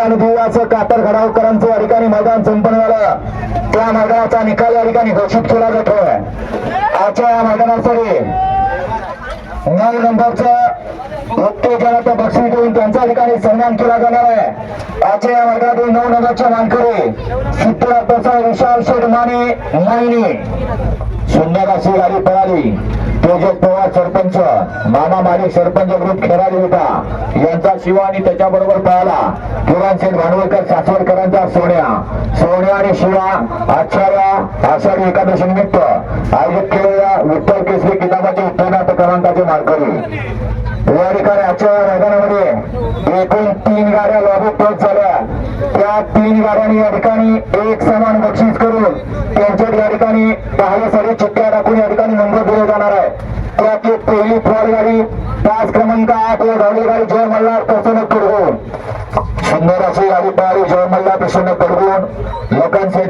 आणि दिव्याचं कातर घडावकरांचं या ठिकाणी मैदान संपन्न झालं. त्या मैदानाचा निकाल या ठिकाणी घोषित केला जातोय. आजच्या या मैदानासाठी नऊ नंबरचं उत्तेजनाचं बक्षीस देऊन त्यांच्या ठिकाणी सन्मान केला जाणार आहे. आजच्या या नऊ नंबरच्या मानकरी सिद्धराज विशाल शेठ माने मायनी सुंदर अशी गाडी पळाली. तेजस पवार सरपंच मामा माली सरपंच ग्रुप खेळाडी होता. यांचा शिवा आणि त्याच्याबरोबर पळाला. किरण शेठ भांडवलकर सासवडकरांचा सोन्या. सोन्या आणि शिवा आचार्या आषाढी एकादशी निमित्त आयोजित केलेल्या उत्तर केसरी किताबाचे उत्तीर्णार्थ क्रमांकाचे मानकरी. या ठिकाणी आजच्या मैदानामध्ये एकूण तीन गाड्या लॉबी प्लस झाल्या. तीन गाड्यांनी या ठिकाणी एक समान बक्षीस करून त्यांच्यात या ठिकाणी पाहण्यासाठी चिठ्ठ्या टाकून या ठिकाणी नंबर दिले जाणार आहे. त्यातली पहिली फॉर गाडी पाच क्रमांक आठ व धावली गाडी जय मल्हार प्रसन्न पडवून सुंदर अशी गाडी पळाली जय मल्हार प्रसन्न पडगून लोकांचे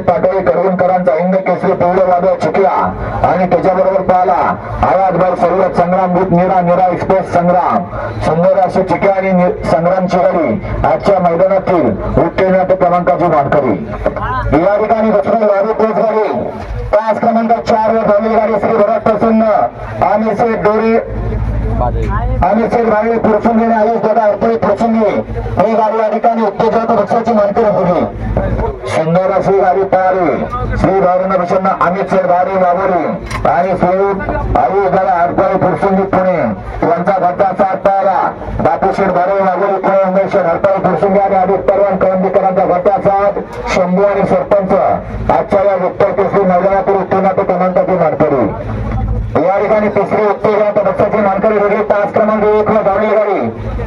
हिंद पहिले वादळ चुकला आणि त्याच्याबरोबर पाहिला. आवाजभाई सर्व संग्राम भूत निरा निरा एक्सप्रेस संग्राम. सुंदर अशी चिके आणि संग्राम संग्रामची आजच्या मैदानातील उत्तीर्ण क्रमांकाची मानकरी. या ठिकाणी दुसरी गाडी पोच गाडी. पाच क्रमांक चार वर धावली गाडी श्री भरत प्रसन्न. आणि श्री डोरी आणि श्री भावी पुरसुंगी आणि आयुष दादा अडथळे प्रसंगी ही गाडी या ठिकाणी उत्तेजक पक्षाची मानकरी होती. सुंदर अशी गाडी श्री भावना प्रसन्न अमित शेठ भारी वावरी. आणि श्री आयुष दादा अडथळे पुरसुंगी पुणे यांचा घरचा साथ पळाला बापू शेठ भारे वाघोली पुणे उमेश शेठ अडथळे पुरसुंगी आणि अमित परवान करंदीकरांचा घरचा साथ शंभू आणि सरपंच. आजच्या या विठ्ठल केसरी नवजनापूर उत्तीर्णाचे क्रमांकाची मानकरी. या ठिकाणी तिसरी उत्तेजनात पक्षाची मानकरी वेगळी तास क्रमांक एक ला धावली गाडी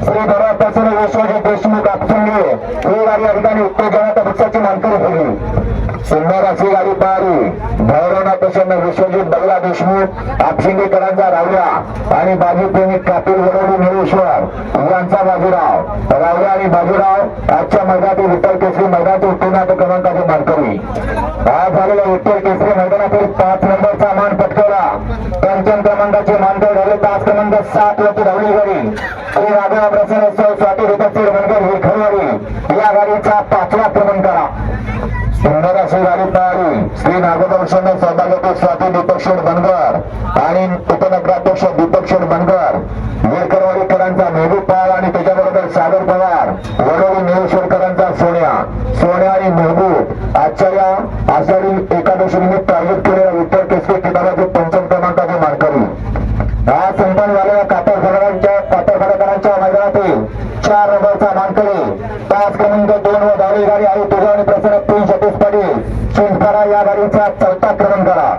श्री भरत प्रसन्न विश्वजित देशमुख आपसंगे ही गाडी या ठिकाणी उत्तेजनात पक्षाची मानकरी ठरली सुंदर अशी गाडी पाहिली. भैरवनाथ प्रसन्न विश्वजित बगला देशमुख आपशिंगेकरांचा रावल्या आणि बाजीप्रेमी कापिल वडोली निळेश्वर यांचा बाजीराव. रावल्या आणि बाजीराव आजच्या मैदानातील विठ्ठल केसरी मैदानातील उत्तीर्णात क्रमांकाचे मानकरी. आज झालेल्या विठ्ठल केसरी मैदानातील पाच नंबरचा मान पटकवला. पंचम क्रमांकाचे मानकर झाले तास क्रमांक सात वरती धावली गाडी. श्री राघव प्रसन्न स्वाती विकसित मनकर विखरवाडी या गाडीचा पाचवा क्रमांकाला सुंदर अशी गाडी पळाली श्री नागोदर्शन सौभाग्यते स्वाती दीपक शेठ बनगर आणि उपनगराध्यक्ष दीपक शेठ बनगर. विरकरवाडीकरांचा मेहबूब पवार आणि त्याच्याबरोबर सागर पवार. वडोली निळेश्वरकरांचा सोन्या. सोन्या आणि मेहबूब आजच्या या आषाढी एकादशी निमित्त आयोजित केलेल्या विठ्ठल केसरी किताबाचे पंचम क्रमांकाचे मानकरी. आज संपन्न झालेल्या कातर खडकांच्या कातर खडकांच्या मैदानातील चार नंबरचा मानकरी. तास क्रमांक दोन व धावली गाडी आणि तुझा आणि प्रसन्न तीन सतीश पाटील चिंचपाडा या गाडीचा चौथा क्रमांकाला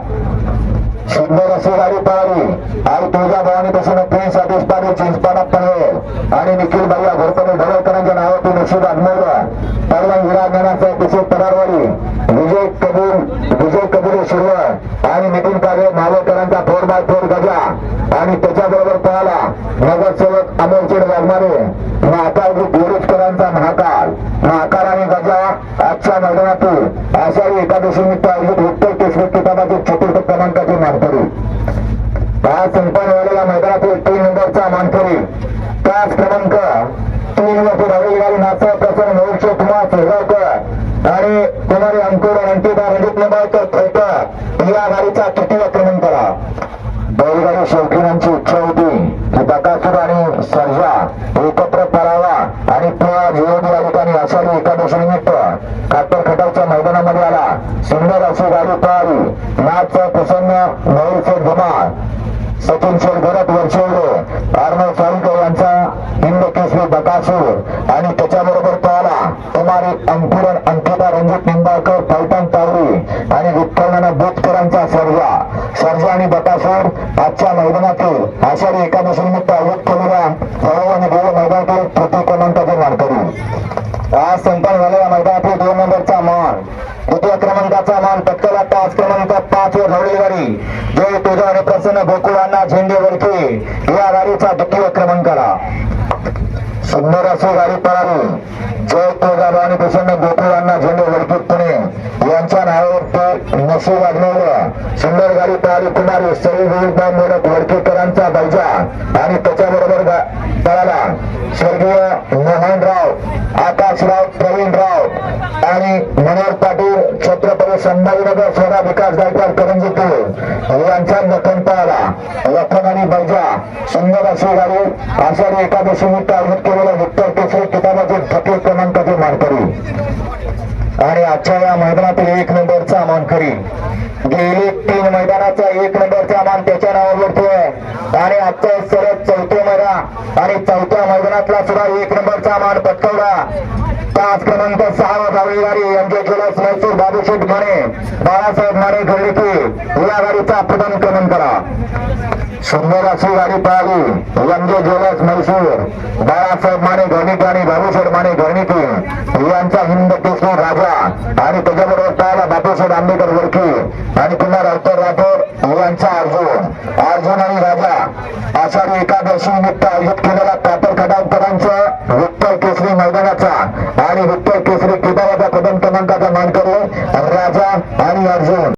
सुंदर अशी गाडी पळाली आणि तुळजा भवानी प्रसन्न तीन सतीश पाटील चिंचपाडा पनवेल आणि निखिल आणि घोरपणे ढवळकरांच्या नावातून नशीब आजमवलं. पहिला विराजमानाचा अतिशय परारवाडी विजय कबूल विजय कबूल शिरवळ आणि नितीन कागे मावळकरांचा फोर बाय फोर गजा. आणि त्याच्याबरोबर पळाला नगरसेवक अमोलचेड वाघमारे. महाकाल ग्रुप विरोधकरांचा महाकाल. महाकाल आणि गजा आजच्या मैदानातील आषाढी एकादशी निमित्त आयोजित उत्तर केसरी किताबाचे चतुर्थ क्रमांकाची मानकरी. आज संपन्न झालेल्या मैदानातील तीन नंबरचा मानकरी पाच क्रमांक तीन वरती धावलेली गाडी नाचा प्रसन्न नऊशे कुमार शेगावकर आभारी अंकुर अंकिता रणजित निंबाळकर थेटर या गाडीचा तृतीय क्रमांकाला बैलगाडी शौकीनांची इच्छा होती. की बकासूर आणि सर्जा एकत्र पळावा आणि त्या जीवन या ठिकाणी आषाढी एकादशी निमित्त कातर खटावच्या मैदानामध्ये आला. सुंदर अशी गाडी पळाली नाच प्रसन्न नवलचे धमाल. सचिन शेठ भरत वर्षेवडे आणि बकासूर आजच्या मैदानातील आषाढी एकादशी निमित्त आयोजित केलेल्या भव्य आणि भव्य मैदानातील प्रति क्रमांकाचे मानकरी आज संपन्न झालेल्या मैदानातील दोन नंबरचा मान द्वितीय क्रमांकाचा मान पटकला पाच क्रमांक पाच वर धावली गाडी जय तुझा आणि प्रसन्न गोकुळांना झेंडे वरखे या गाडीचा द्वितीय क्रमांकाला सुंदर अशी गाडी पळाली. जय तुळजाभवानी आणि प्रसन्न गोकुळांना झेंडे वडकीत पुणे. यांच्या नावावर ते नशीब आजमावलं सुंदर गाडी पळाली कुमारी सैदा मोलक वडकेकरांचा बैजा. आणि त्याच्याबरोबर पळाला स्वर्गीय मोहनराव आकाशराव प्रवीणराव आणि मनोहर पाटील छत्रपती संभाजीनगर सोना विकास गायकवाड करंजी यांचा लखन पळाला लखन आणि बैजा. सुंदर अशी गाडी आषाढी एकादशी निमित्त आयोजित केलेल्या उत्तर तिसरी किताबाची थकील क्रमांकाची मानकरी. आणि आजच्या या मैदानातील एक नंबरचा मानकरी. गेली तीन मैदानाचा एक नंबरचा मान त्याच्या नावावर मिळतोय आणि आजच्या सलग चौथे मैदान आणि चौथ्या मैदानातला सुद्धा एक नंबरचा मान पटकवला. पाच क्रमांक सहावा धावली गाडी यांचे ज्वेलर्स मैसूर बाबूशेठ माने बाळासाहेब माने घडलेकी. या गाडीचा प्रथम क्रमांक करा. सुंदर अशी गाडी पळाली यंगे ज्वेलर्स मैसूर बाळासाहेब माने घरणीक आणि बाबूशेठ माने घरणीकी यांचा हिंद केसरी राजा. आणि त्याच्याबरोबर पाहिला बापूशेठ आंबेकर वडकी आणि पुन्हा रावतर राठोड यांचा अर्जुन अर्जुन आणि राजा आषाढी एकादशी निमित्त आयोजित केलेला